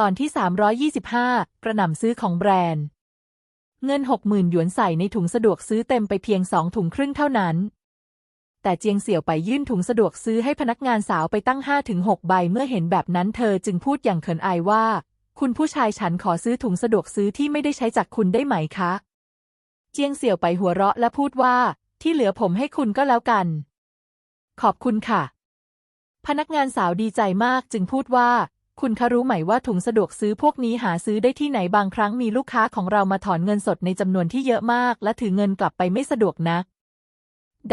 ตอนที่ 325 กระหน่ำซื้อของแบรนด์ เงิน 60,000 หยวนใส่ในถุงสะดวกซื้อเต็มไปเพียงสองถุงครึ่งเท่านั้น แต่เจียงเสี่ยวไปยื่นถุงสะดวกซื้อให้พนักงานสาวไปตั้ง 5-6 ใบเมื่อเห็นแบบนั้นเธอจึงพูดอย่างเขินอายว่า คุณผู้ชายฉันขอซื้อถุงสะดวกซื้อที่ไม่ได้ใช้จากคุณได้ไหมคะ เจียงเสี่ยวไปหัวเราะและพูดว่า ที่เหลือผมให้คุณก็แล้วกัน ขอบคุณค่ะ พนักงานสาวดีใจมากจึงพูดว่า คุณคะรู้ไหมว่าถุงสะดวกซื้อพวกนี้หาซื้อได้ที่ไหนบางครั้งมีลูกค้าของเรามาถอนเงินสดในจำนวนที่เยอะมาก และถือเงินกลับไปไม่สะดวกนัก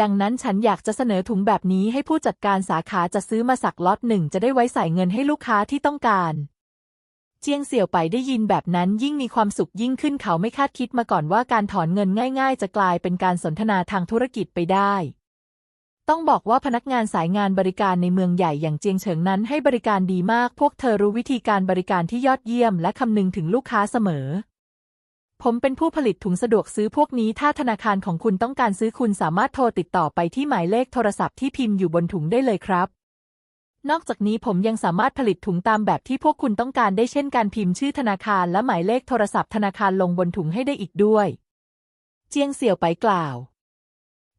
ดังนั้นฉันอยากจะเสนอถุงแบบนี้ให้ผู้จัดการสาขาจะซื้อมาสักล็อตหนึ่งจะได้ไว้ใส่เงินให้ลูกค้าที่ต้องการเจียงเสี่ยวไปได้ยินแบบนั้นยิ่งมีความสุขยิ่งขึ้นเขาไม่คาดคิดมาก่อนว่าการถอนเงินง่าย ๆ จะกลายเป็นการสนทนาทางธุรกิจไปได้ ต้องบอกว่าพนักงานสายงานบริการในเมืองใหญ่อย่างเจียงเฉิงนั้นให้บริการดีมาก พวกเธอรู้วิธีการบริการที่ยอดเยี่ยม และคำนึงถึงลูกค้าเสมอ ผมเป็นผู้ผลิตถุงสะดวกซื้อพวกนี้ ถ้าธนาคารของคุณต้องการซื้อคุณสามารถโทรติดต่อไปที่หมายเลขโทรศัพท์ที่พิมพ์อยู่บนถุงได้เลยครับ นอกจากนี้ผมยังสามารถผลิตถุงตามแบบที่พวกคุณต้องการได้เช่นการพิมพ์ชื่อธนาคารและหมายเลขโทรศัพท์ธนาคารลงบนถุงให้ได้อีกด้วย เจียงเสี่ยวไปกล่าว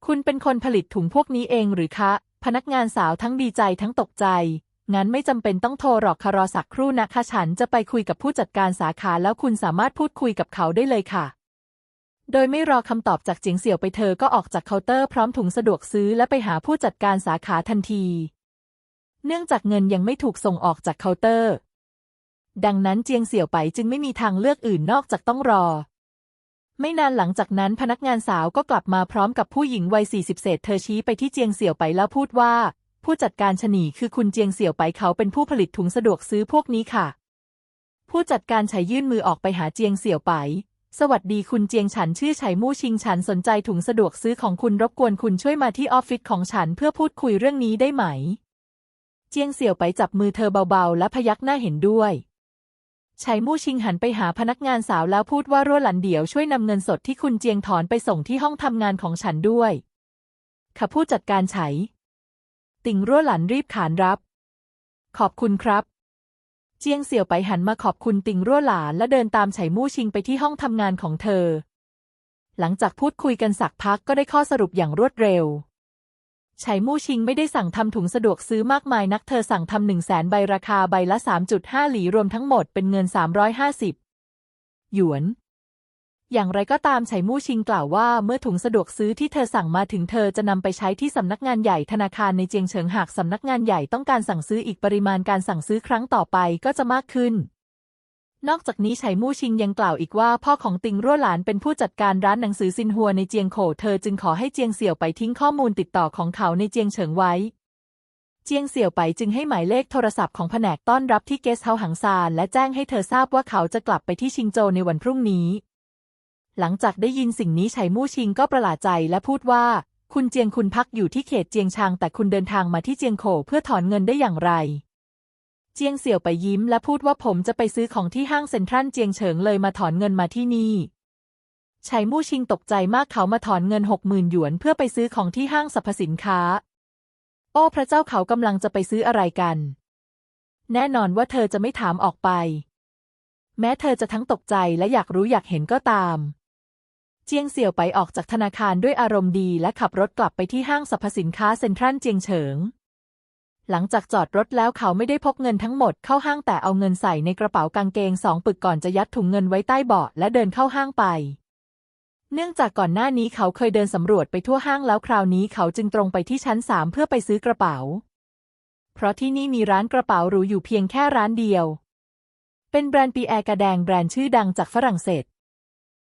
คุณเป็นคนผลิตถุงพวกนี้เองหรือคะ พนักงานสาวทั้งดีใจทั้งตกใจ งั้นไม่จำเป็นต้องโทรหรอกคารอสักครู่นะคะฉันจะไปคุยกับผู้จัดการสาขาแล้วคุณสามารถพูดคุยกับเขาได้เลยค่ะ โดยไม่รอคำตอบจากเจียงเสี่ยวไปเธอก็ออกจากเคาน์เตอร์พร้อมถุงสะดวกซื้อและไปหาผู้จัดการสาขาทันที เนื่องจากเงินยังไม่ถูกส่งออกจากเคาน์เตอร์ ดังนั้นเจียงเสี่ยวไปจึงไม่มีทางเลือกอื่นนอกจากต้องรอ ไม่นานหลังจากนั้นพนักงานสาวก็กลับมาพร้อมกับผู้หญิงวัย 40 เศษ เธอชี้ไปที่เจียงเสี่ยวไปแล้วพูดว่า ผู้จัดการชนีคือคุณเจียงเสี่ยวไปเขาเป็นผู้ผลิตถุงสะดวกซื้อพวกนี้ค่ะ ผู้จัดการไฉยื่นมือออกไปหาเจียงเสี่ยวไป สวัสดีคุณเจียงฉันชื่อไฉมู่ชิงฉันสนใจถุงสะดวกซื้อของคุณรบกวนคุณช่วยมาที่ออฟฟิศของฉันเพื่อพูดคุยเรื่องนี้ได้ไหม เจียงเสี่ยวไปจับมือเธอเบาๆ และพยักหน้าเห็นด้วย ไฉมู่ชิงหันไปหาพนักงานสาวแล้วพูดว่ารั่วหลันเดี๋ยวช่วยนำเงินสดที่คุณเจียงถอนไปส่งที่ห้องทำงานของฉันด้วยค่ะผู้จัดการไฉ ติ่งรั่วหลันรีบขานรับ ขอบคุณครับ เจียงเสี่ยวไปหันมาขอบคุณติ่งรั่วหลานและเดินตามไฉมู่ชิงไปที่ห้องทำงานของเธอ หลังจากพูดคุยกันสักพักก็ได้ข้อสรุปอย่างรวดเร็ว ไฉมู่ชิงไม่ได้สั่งทำถุงสะดวกซื้อมากมายนักเธอสั่งทำหนึ่งแสนใบราคาใบละ 3.5 หลีรวมทั้งหมดเป็นเงิน 350 หยวน อย่างไรก็ตามไฉมู่ชิงกล่าวว่าเมื่อถุงสะดวกซื้อที่เธอสั่งมาถึงเธอจะนำไปใช้ที่สำนักงานใหญ่ธนาคารในเจียงเฉิงหากสำนักงานใหญ่ต้องการสั่งซื้ออีกปริมาณการสั่งซื้อครั้งต่อไปก็จะมากขึ้น นอกจากนี้ไฉมู่ชิงยังกล่าวอีกว่าพ่อของติงรั่วหลานเป็นผู้จัดการร้านหนังสือซินฮัวในเจียงโขเธอจึงขอให้เจียงเสี่ยวไปทิ้งข้อมูลติดต่อของเขาในเจียงเฉิงไว้ เจียงเสี่ยวไปจึงให้หมายเลขโทรศัพท์ของแผนกต้อนรับที่เกสเฮาส์หังซานและแจ้งให้เธอทราบว่าเขาจะกลับไปที่ชิงโจในวันพรุ่งนี้ หลังจากได้ยินสิ่งนี้ไฉมู่ชิงก็ประหลาดใจและพูดว่า คุณเจียงคุณพักอยู่ที่เขตเจียงชางแต่คุณเดินทางมาที่เจียงโขเพื่อถอนเงินได้อย่างไร เจียงเสี่ยวไปยิ้มและพูดว่าผมจะไปซื้อของที่ห้างเซ็นทรัลเจียงเฉิงเลยมาถอนเงินมาที่นี่ไฉมู่ชิงตกใจมากเขามาถอนเงินหกหมื่นหยวนเพื่อไปซื้อของที่ห้างสรรพสินค้า โอ้พระเจ้าเขากำลังจะไปซื้ออะไรกัน แน่นอนว่าเธอจะไม่ถามออกไป แม้เธอจะทั้งตกใจและอยากรู้อยากเห็นก็ตาม เจียงเสี่ยวไปออกจากธนาคารด้วยอารมณ์ดีและขับรถกลับไปที่ห้างสรรพสินค้าเซ็นทรัลเจียงเฉิง หลังจากจอดรถแล้วเขาไม่ได้พกเงินทั้งหมดเข้าห้างแต่เอาเงินใส่ในกระเป๋ากางเกงสองปึกก่อนจะยัดถุงเงินไว้ใต้เบาะและเดินเข้าห้างไป เนื่องจากก่อนหน้านี้เขาเคยเดินสำรวจไปทั่วห้างแล้วคราวนี้เขาจึงตรงไปที่ชั้นสามเพื่อไปซื้อกระเป๋า เพราะที่นี่มีร้านกระเป๋าหรูอยู่เพียงแค่ร้านเดียว เป็นแบรนด์ปีแอร์กระแดงแบรนด์ชื่อดังจากฝรั่งเศส